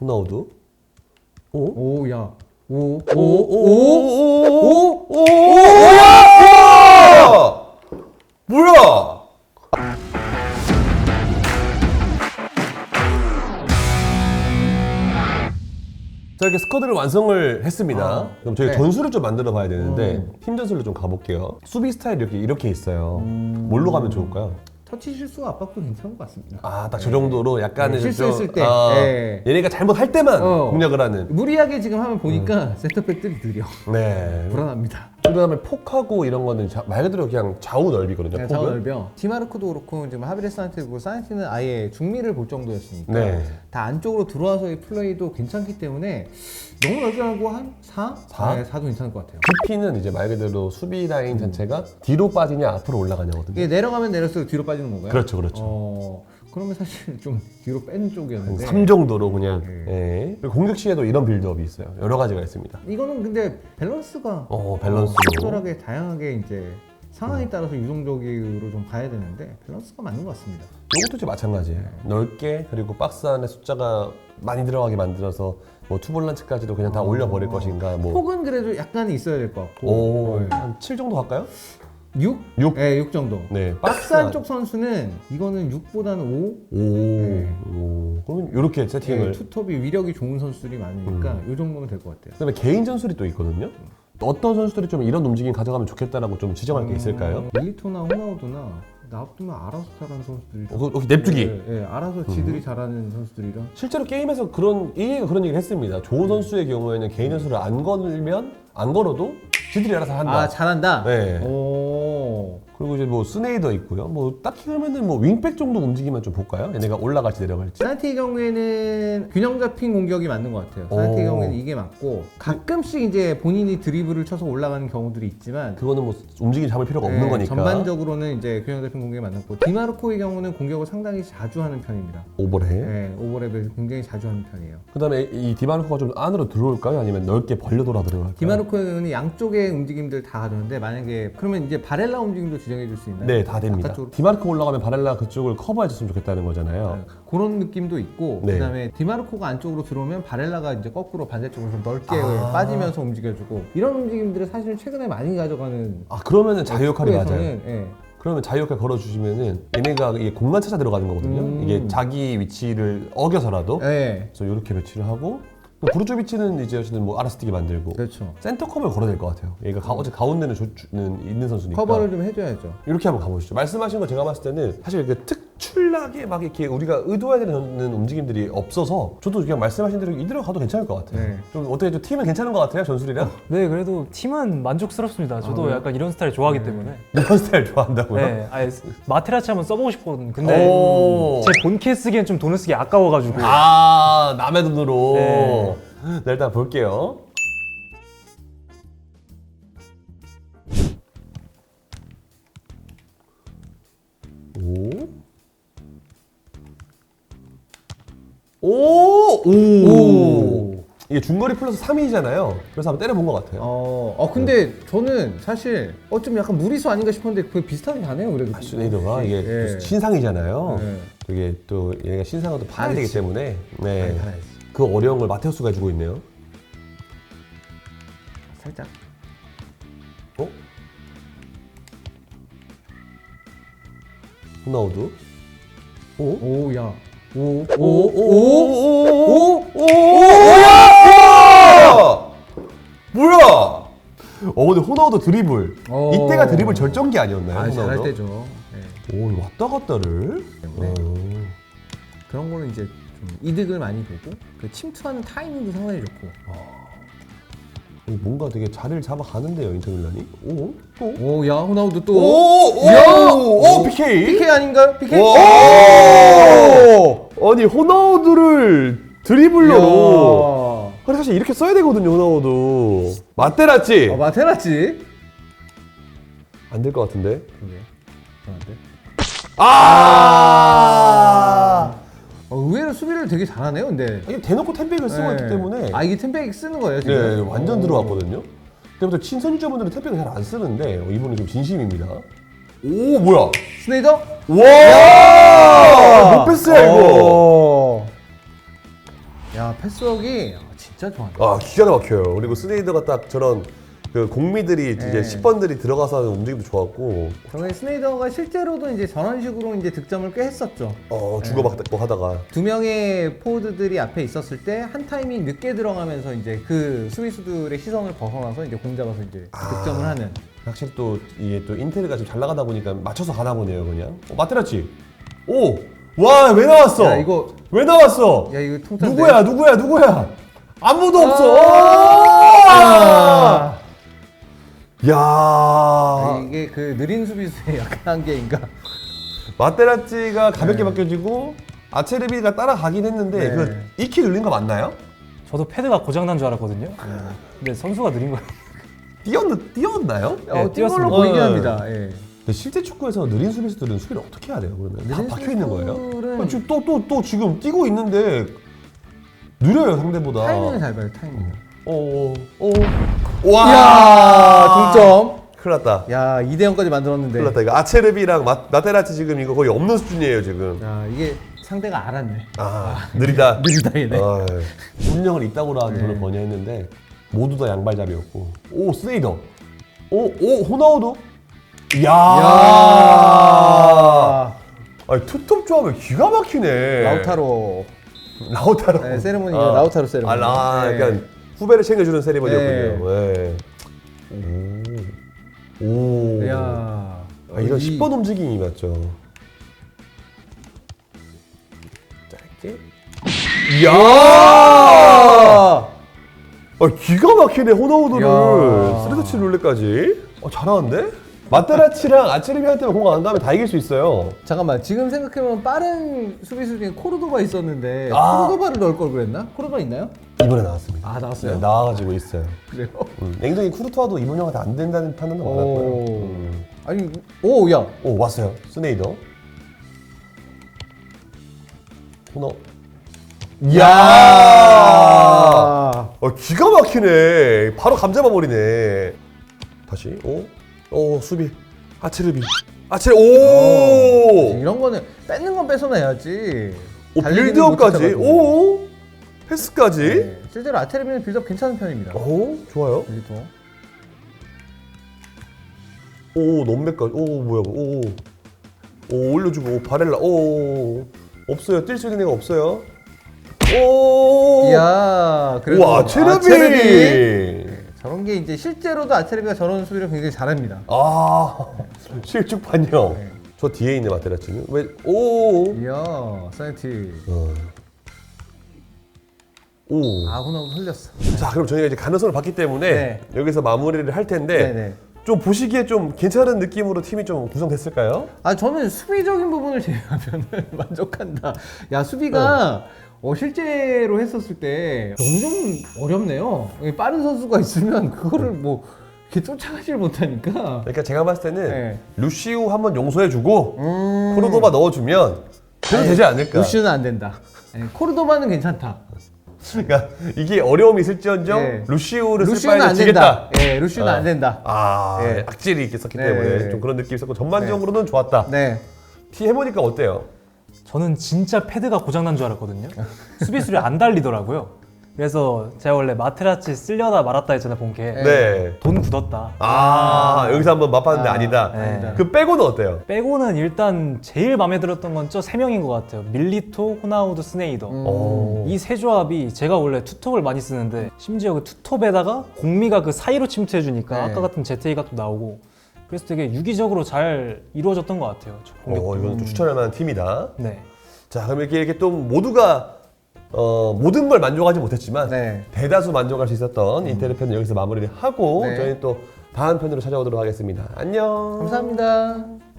호나우두. 오? 오, 야. 오, 오, 오, 오, 오, 오, 오, 야! 뭐야? 자 이렇게 스쿼드를 완성을 했습니다. 아, 그럼 저희 네. 전술을 좀 만들어 봐야 되는데 음. 팀 전술로 좀 가볼게요. 수비 스타일이 이렇게 이렇게 있어요. 뭘로 가면 좋을까요? 터치 실수가 압박도 괜찮은 것 같습니다. 아 딱 저 정도로 약간은 네, 실수했을 좀, 때. 아, 네. 얘네가 잘못할 때만 어. 공략을 하는. 무리하게 지금 하면 보니까 센터백들이 느려. 네. 불안합니다. 그다음에 폭하고 이런 거는 자- 말 그대로 그냥 좌우 넓이거든요. 네, 폭은. 자원 넓혀. 디마르코도 그렇고 지금 하비레스한테고 사이트는 아예 중미를 볼 정도였으니까 네. 다 안쪽으로 들어와서의 플레이도 괜찮기 때문에 너무 넓지 않고 한 4? 사? 네, 4도 괜찮을 것 같아요. 깊이는 이제 말 그대로 수비 음. 라인 자체가 뒤로 빠지냐 앞으로 올라가냐거든요. 이게 내려가면 내렸을 뒤로 빠지는 건가요? 그렇죠, 그렇죠. 어, 그러면 사실 좀 뒤로 뺀 쪽이었는데 3 정도로 그냥 네. 예. 그리고 공격 시에도 이런 빌드업이 있어요. 여러 가지가 있습니다. 이거는 근데 밸런스가 어, 밸런스로. 적절하게 다양하게 이제 상황에 따라서 유동적으로 좀 가야 되는데 밸런스가 맞는 것 같습니다. 이것도 이제 마찬가지예요. 넓게 그리고 박스 안에 숫자가 많이 들어가게 만들어서 뭐 투볼란치까지도 그냥 다 올려버릴 것인가 뭐 폭은 그래도 약간 있어야 될 것 같고 오, 네. 한7 정도 갈까요? 6? 육? 네, 6 정도. 네. 박스 안쪽 선수는 이거는 6보다는 5. 오, 네. 오. 그러면 이렇게 세팅을. 투톱이 위력이 좋은 선수들이 많으니까 이 정도면 될 것 같아요. 그다음에 개인 전술이 또 있거든요. 어떤 선수들이 좀 이런 움직임 가져가면 좋겠다라고 좀 지정할 게 있을까요? 음, 밀리토나 호나우드나 놔두면 알아서 잘하는 선수들이 어, 거기 냅두기. 네, 네, 알아서 지들이 잘하는 선수들이랑 실제로 게임에서 그런 이해가 그런 얘기를 했습니다. 좋은 선수의 경우에는 개인 전술을 안 걸면 안 걸어도 지들이 알아서 한다. 아 잘한다. 네. 오. 그리고 이제 뭐 스네이더 있고요. 뭐 딱히 그러면은 뭐 윙백 정도 움직이면 좀 볼까요? 얘네가 올라갈지 내려갈지. 사이트의 경우에는 균형 잡힌 공격이 맞는 것 같아요. 사이트의 오. 경우에는 이게 맞고 가끔씩 이제 본인이 드리블을 쳐서 올라가는 경우들이 있지만 그거는 뭐 움직임 잡을 필요가 없는 네, 거니까. 전반적으로는 이제 균형 잡힌 공격이 맞고 디마르코의 경우는 공격을 상당히 자주 하는 편입니다. 오버랩. 네, 오버랩을 굉장히 자주 하는 편이에요. 그다음에 이 디마르코가 좀 안으로 들어올까요? 아니면 넓게 벌려 돌아 들어갈까요? 디마르코의 경우는 양쪽의 움직임들 다 가져오는데 만약에 그러면 이제 바렐라 움직임도 지정해 줄 수 있나요? 네, 다 됩니다. 바깥쪽으로? 디마르코 올라가면 바렐라 그쪽을 커버해줬으면 좋겠다는 거잖아요. 네, 그런 느낌도 있고 네. 그다음에 디마르코가 안쪽으로 들어오면 바렐라가 이제 거꾸로 반대쪽으로 좀 넓게 아. 빠지면서 움직여주고 이런 움직임들을 사실 최근에 많이 가져가는 아 그러면은 자유 역할이 맞아요. 축구에서는, 예. 그러면 자유 역할 걸어주시면은 얘네가 이게 공간 찾아 들어가는 거거든요. 음. 이게 자기 위치를 어겨서라도 예. 그래서 이렇게 배치를 하고 브루조비치는 이제 어쨌든 뭐 알아서 뛰게 만들고 그렇죠. 센터 컵을 걸어낼 것 같아요. 얘가 가, 어제 가운데는 조, 는 있는 선수니까 커버를 좀 해줘야죠. 이렇게 한번 가보시죠. 말씀하신 거 제가 봤을 때는 사실 그 특 출나게 막 이렇게 우리가 의도해야 되는 움직임들이 없어서 저도 그냥 말씀하신 대로 이대로 가도 괜찮을 것 같아요. 네. 좀 어떻게 좀 팀은 괜찮은 것 같아요, 전술이랑? 네, 그래도 팀은 만족스럽습니다. 저도 아, 네. 약간 이런 스타일 좋아하기 때문에. 이런 스타일 좋아한다고요? 네, 아예 마테라치 한번 써보고 싶거든요. 근데 오. 제 본캐 쓰기엔 좀 돈을 쓰기 아까워가지고. 아 남의 돈으로. 네. 네, 일단 볼게요. 오! 오! 오. 이게 중거리 플러스 3이잖아요. 그래서 한번 때려본 것 같아요. 어, 어 근데 저는 사실 어좀 약간 무리수 아닌가 싶었는데 그 비슷하게 가네요. 그래도. 아, 슈네이더가 이게 예. 또 신상이잖아요. 네. 이게 또 얘가 신상을 또 팔아야 되기. 때문에 네. 팔아야지. 그 어려운 걸 마테우스가 해주고 있네요. 살짝. 어? 호나우두? 오? 오, 야. 오, 오, 오, 오, 오, 오, 뭐야! 뭐야! 어, 근데 호나우두 드리블. 어. 이때가 드리블 절정기 아니었나요? 아, 잘할 호나우두? 때죠. 네. 오, 왔다 갔다를? 네. 어. 그런 거는 이제 좀 이득을 많이 보고 그 침투하는 타이밍도 상당히 좋고. 어, 뭔가 되게 자리를 잡아가는데요, 인터 밀란이? 오? 또? 오, 야, 호나우드 또. 오! 야! 오! 오! PK! PK 아닌가요? PK? 오! 아니 호나우두를 드리블러로 이야. 근데 사실 이렇게 써야 되거든요 호나우두 마테라치 어, 마테라치. 안 될 것 같은데 그게. 저한테. 아 어, 의외로 수비를 되게 잘하네요, 근데. 이게 대놓고 템백을 쓰고 네. 있기 때문에 아, 이게 템백 쓰는 거예요, 지금? 네 완전 오. 들어왔거든요 그때부터 친선유저분들은 템백을 잘 안 쓰는데 어, 이분은 좀 진심입니다 오 뭐야 스네이더? 와! 못 패스야 이거 어. 야 패스워크 진짜 좋아요. 아 기가 막혀요. 그리고 스네이더가 딱 저런 그 공미들이 이제 네. 10번들이 들어가서 하는 움직임도 좋았고 저게 스네이더가 실제로도 이제 저런 식으로 이제 득점을 꽤 했었죠. 어 주고받고 하다가 두 명의 포워드들이 앞에 있었을 때 한 타이밍 늦게 들어가면서 이제 그 수비수들의 시선을 벗어나서 이제 공 잡아서 이제 아. 득점을 하는. 확실히 또 이게 또 인테리가 좀잘 나가다 보니까 맞춰서 가나 보네요 그냥. 어, 마테라치. 오. 와왜 나왔어? 야 이거 왜 나왔어? 야 이거 통짜. 누구야 누구야 누구야? 아무도 없어. 아. 야. 아, 이게 그 느린 수비수의 약간 한계인가? 마테라치가 가볍게 네. 바뀌어지고 아체르비가 따라가긴 했는데 네. 그 이키 눌린 거 맞나요? 저도 패드가 고장난 줄 알았거든요. 근데 선수가 느린 거예요. 뛰었 뛰었나요? 어, 뛴 걸로 뛰었습니다. 보이긴 어, 합니다. 예. 근데 실제 축구에서 느린 수비수들은 수비를 어떻게 해야 돼요? 그러면 다 느린 박혀 있는 거예요? 수비수들은- 아, 지금 또또 또 지금 뛰고 있는데 느려요 상대보다. 타이밍을 잘 봐요, 타이밍. 어, 어, 어. 와. 이야, 동점. 큰일 났다. 야, 2대 0까지 만들었는데. 큰일 났다. 이거 아체르비랑 마, 마테라치 지금 이거 거의 없는 수준이에요 지금. 야, 이게 상대가 알았네. 아 느리다. 느리다 얘네. 아, 운명을 이따구라 네. 저를 번역했는데 모두 다 양발잡이였고. 오 스네이더. 오, 오 호나우두. 이야. 야. 아니 투톱 조합이 기가 막히네. 라우타로. 라우타로. 네, 세레모니가 라우타로 세레모니. 아, 라, 네. 약간 후배를 챙겨주는 세레모니였군요. 네. 오. 오. 야. 아, 이런 이- 10번 움직임이 맞죠. 짧게. 이야. 아! 아, 기가 막히네 호나우드를 야. 스레드치 룰렛까지. 어, 잘하는데? 마테라치랑 아체르비한테만 공안 가면 다 이길 수 있어요. 잠깐만 지금 생각해보면 빠른 수비수 중에 코르도바 있었는데 아. 코르도바를 넣을 걸 그랬나? 코르도바 있나요? 이번에 나왔습니다. 아 나왔어요? 네, 나와가지고 있어요. 그래요? 음, 냉정히 쿠르투아도 이번 형한테 안 된다는 많았고요. 오. 음. 아니 오야 오 왔어요. 스네이더. 호너. 야. 어, 기가 막히네. 바로 감잡아 버리네. 다시. 오. 오 수비. 아체르비. 아체르. 오. 이런 거는 뺏는 건 뺏어내야지. 오 달리기는 빌드업까지. 못. 오. 패스까지. 네, 실제로 아테르비는 빌드업 괜찮은 편입니다. 오 좋아요. 빌드업. 오 넘백까지. 오 뭐야. 오. 오 올려주고 오, 바렐라. 오. 없어요. 뛸 수 있는 애가 없어요. 오. 이야 그래도 와 아체르비. 네, 저런 게 이제 실제로도 아테르비가 저런 수비를 굉장히 잘합니다. 아 실축 반영. 네. 저 뒤에 있는 마테라치는 왜? 오. 이야 사이티. 어. 오. 아 호나우 흘렸어. 자 그럼 저희가 이제 가능성을 봤기 때문에 네. 여기서 마무리를 할 텐데 네네. 좀 보시기에 좀 괜찮은 느낌으로 팀이 좀 구성됐을까요? 아 저는 수비적인 부분을 제외하면 만족한다. 야 수비가 어, 실제로 했었을 때 엄청 어렵네요. 이게 빠른 선수가 있으면 그거를 뭐 이렇게 쫓아가질 못하니까. 그러니까 제가 봤을 때는 네. 루시우 한번 용서해주고 음. 코르도바 넣어주면 그래도 되지 않을까? 루시우는 안 된다. 네, 코르도바는 괜찮다. 그러니까 이게 어려움이 있을지언정 네. 루시우를 쓸 루시우는 바에는 안 지겠다. 된다. 예, 루시우는 아. 안 된다. 아 네. 악질이 있었기 네. 때문에 좀 그런 느낌이 있었고 전반적으로는 좋았다. 네. 티 해보니까 어때요? 저는 진짜 패드가 고장난 줄 알았거든요. 수비수를 안 달리더라고요. 그래서 제가 원래 마테라치 쓸려다 말았다 했잖아요, 본게. 네. 돈 굳었다. 아, 여기서 한번 맛봤는데 아, 아, 니다 네. 그 빼고는 어때요? 빼고는 일단 제일 마음에 들었던 건 저 세 명인 것 같아요. 밀리토, 호나우드, 스네이더. 음. 오. 이 세 조합이 제가 원래 투톱을 많이 쓰는데 심지어 그 투톱에다가 공미가 그 사이로 침투해 주니까 네. 아까 같은 제테이가 또 나오고 그래서 되게 유기적으로 잘 이루어졌던 것 같아요. 어, 이건 좀 추천할 만한 팀이다. 네. 자, 그럼 이렇게, 이렇게 또 모두가 어, 모든 걸 만족하지 못했지만 네. 대다수 만족할 수 있었던 인테리어 편은 여기서 마무리를 하고 네. 저희는 또 다음 편으로 찾아오도록 하겠습니다. 안녕. 감사합니다.